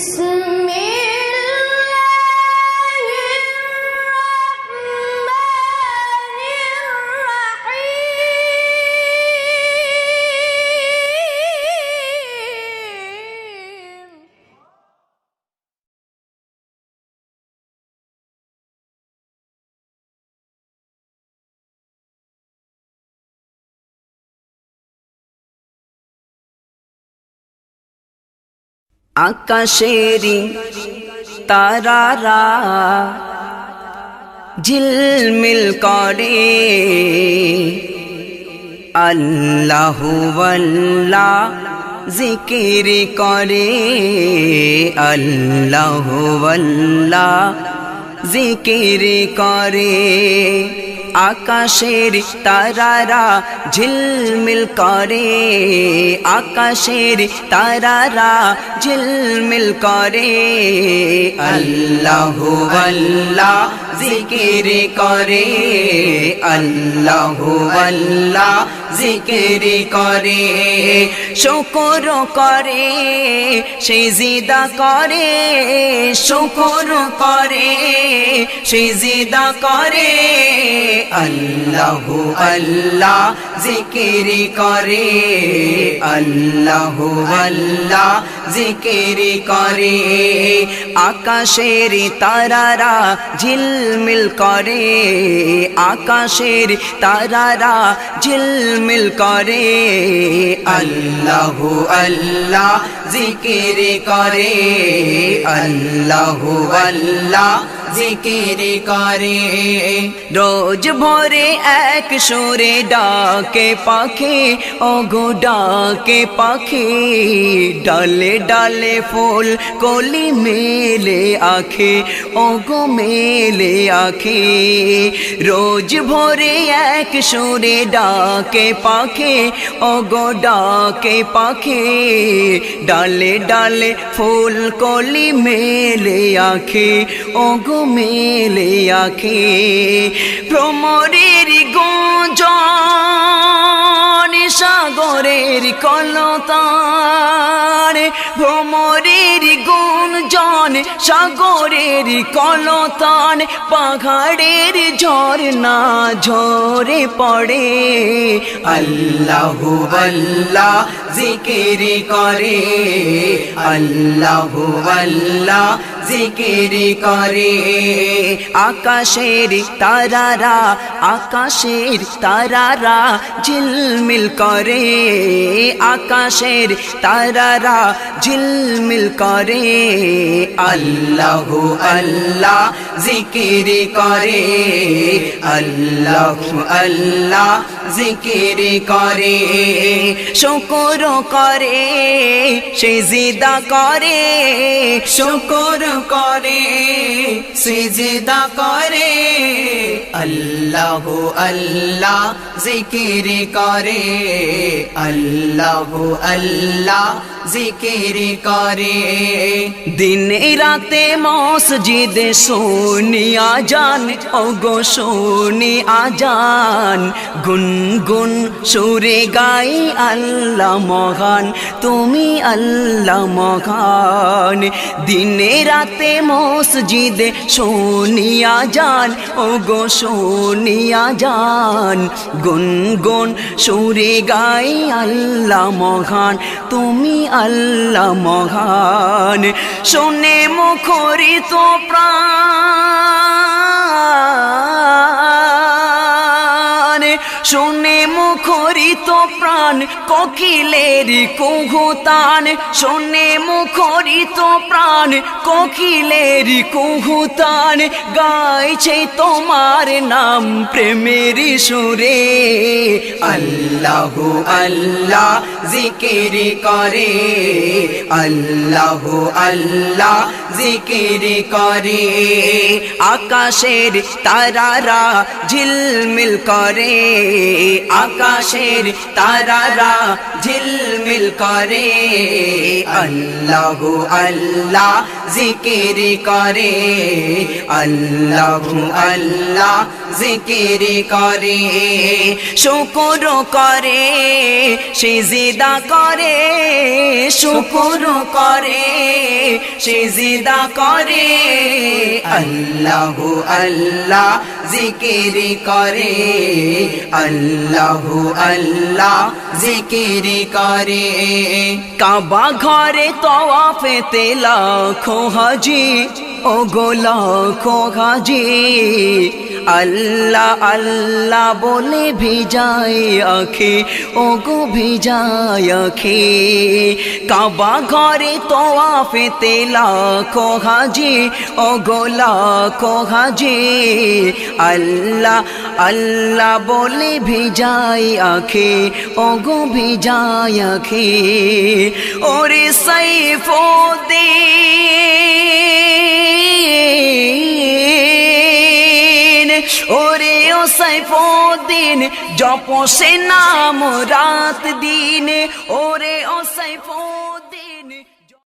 す。আকাশেরি তারারা ঝিলমিল করে। আল্লাহ আল্লাহ জিকির করে। আল্লাহ আল্লাহ করে। আকাশের তারারা ঝিলমিল করে। আকাশের তারারা ঝিলমিল করে। আল্লাহ আল্লাহ জিকির করে। আল্লাহ আল্লাহ জিকির করে। শুকর করে, সেই জিদা করে। শুকর করে, সেই জিদা করে। আল্লাহ আল্লাহ, জিকির করে। আল্লাহ আল্লাহ, জিকির করে। আকাশের তারারা ঝিলমিল করে। আকাশের তারারা ঝিলমিল করে। আল্লাহ আল্লাহ, জিকির করে। আল্লাহ আল্লাহ জিকির করে রোজ ভোরে এক সুরে ডাকে পাখি, ওগো ডাকে পাখি, ডালে ডালে ফুল কলি মেলে আখে, ওগো মেলে আখে। রোজ ভোরে এক সুরে ডাকে পাখি, ওগো ডাকে পাখি, ডালে ডালে ফুল কলি মেলে আখে, ওগো মেলে আখে ভ্রমরের গুঞ্জন, সাগরের কলতান ভ্রমরের গুঞ্জন, সাগরের কলতান পাহাড়ের ঝর্ণা ঝরে পড়ে। আল্লাহ আল্লাহ জিকির করে, আল্লাহ আল্লাহ জিকির করে। আকাশের তারারা আকাশের তারারা ঝিলমিল করে। আকাশের তারারা ঝিলমিল করে। আল্লাহ আল্লাহ জিকির করে। আল্লাহ আল্লাহ জিকির করে, শুকুর করে সে জিদা করে, শুকুর করে, সিজদা করে। আল্লাহ আল্লাহ জিকির করে, আল্লাহ আল্লাহ জিকির করে। দিনে রাতে মসজিদ সোনিয়া জান ওগো সোনি আজান গুনগুন সুরে গাই আল্লাহ মহান। তুমি আল্লাহ মহান। দিনে রাতে মসজিদে সোনিয়া যান। ও গো সোনিয়া যান। গুনগুন সুরে গাই আল্লাহ মহান। তুমি আল্লাহ মহান শোনে মুখরিত প্রাণ। শুনে মুখরিত প্রাণ, কোকিলের কুহুতান। শুনে মুখরিত প্রাণ, কোকিলের কুহুতান। গাইছে তোমার নাম প্রেমের সুরে। আল্লাহ আল্লাহ জিকির করে। আল্লাহ আল্লাহ জিকির করে আকাশের তারারা ঝিলমিল করে আকাশের তারারা ঝিলমিল করে, আল্লাহ আল্লাহ জিকির করে, আল্লাহ আল্লাহ জিকির করে, শুকুর করে, সিজিদা করে, শুকুর করে, সিজিদা করে, আল্লাহ আল্লাহ জিকির করে, আল্লাহ আল্লাহ জিকির করে। কাবা ঘরে তওয়াফেতে লাখো হাজি ও গো লাখো হাজি আল্লাহ আল্লাহ বলে ভিজায় আখে ও গো ভিজায় আখে। কাবা ঘরে তোয়াফেতে লাখো হাজি ও গো লাখো হাজি। আল্লাহ আল্লাহ বলে ভিজায় আখে ও গো ভিজায় আখে। ওরে সাইফুদ্দিন ওরে ও সাইফুদ্দিন জপ সে নাম রাত দিন। ওরে ও সাইফ